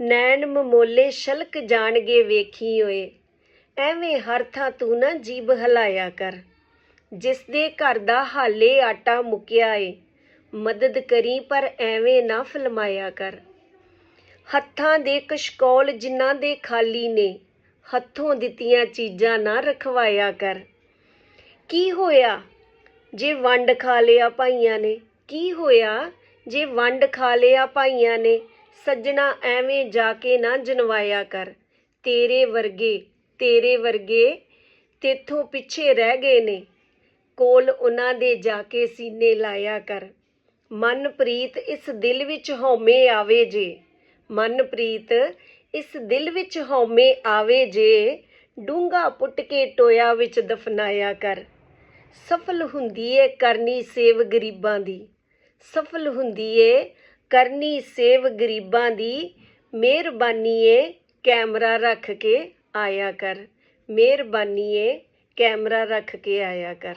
ਨੈਣ ਮਮੋਲੇ ਛਲਕ ਜਾਣਗੇ ਵੇਖੀ ਓਏ। ਐਵੇਂ ਹਰ ਥਾਂ ਤੂੰ ਨਾ ਜੀਬ ਹਲਾਇਆ ਕਰ। ਜਿਸ ਦੇ ਘਰ ਦਾ ਹਾਲੇ ਆਟਾ ਮੁੱਕਿਆ ਏ, ਮਦਦ ਕਰੀ ਪਰ ਐਵੇਂ ਨਾ ਫਲਮਾਇਆ ਕਰ। ਹੱਥਾਂ ਦੇ ਕਸ਼ਕੌਲ ਜਿਨ੍ਹਾਂ ਦੇ ਖਾਲੀ ਨੇ, ਹੱਥੋਂ ਦਿੱਤੀਆਂ ਚੀਜ਼ਾਂ ਨਾ ਰਖਵਾਇਆ ਕਰ। ਕੀ ਹੋਇਆ? ਜੇ ਵੰਡ ਖਾ ਲਿਆ ਭਾਈਆਂ ਨੇ, ਕੀ ਹੋਇਆ? ਜੇ ਵੰਡ ਖਾ ਲਿਆ ਭਾਈਆਂ ਨੇ ਸੱਜਣਾ ਐਵੇਂ ਜਾ ਕੇ ਨਾ ਜਨਵਾਇਆ ਕਰ। ਤੇਰੇ ਵਰਗੇ ਤੇਰੇ ਵਰਗੇ ਤੇਥੋਂ ਪਿੱਛੇ ਰਹਿ ਗਏ ਨੇ। ਕੋਲ ਉਹਨਾਂ ਦੇ ਜਾ ਕੇ ਸੀਨੇ ਲਾਇਆ ਕਰ। ਮਨਪ੍ਰੀਤ ਇਸ ਦਿਲ ਵਿੱਚ ਹਉਮੈ ਆਵੇ ਜੇ। ਮਨਪ੍ਰੀਤ ਇਸ ਦਿਲ ਵਿੱਚ ਹਉਮੈ ਆਵੇ ਜੇ। ਡੂੰਗਾ ਪੁੱਟ ਕੇ ਟੋਇਆ ਵਿੱਚ ਦਫਨਾਇਆ ਕਰ। ਸਫਲ ਹੁੰਦੀ ਏ ਕਰਨੀ ਸੇਵ ਗਰੀਬਾਂ ਦੀ। ਸਫਲ ਹੁੰਦੀ ਏ ਕਰਨੀ ਸੇਵ ਗਰੀਬਾਂ ਦੀ ਮਿਹਰਬਾਨੀ ਏ, ਕੈਮਰਾ ਰੱਖ ਕੇ ਆਇਆ ਕਰ। ਮਿਹਰਬਾਨੀ ਏ, ਕੈਮਰਾ ਰੱਖ ਕੇ ਆਇਆ ਕਰ।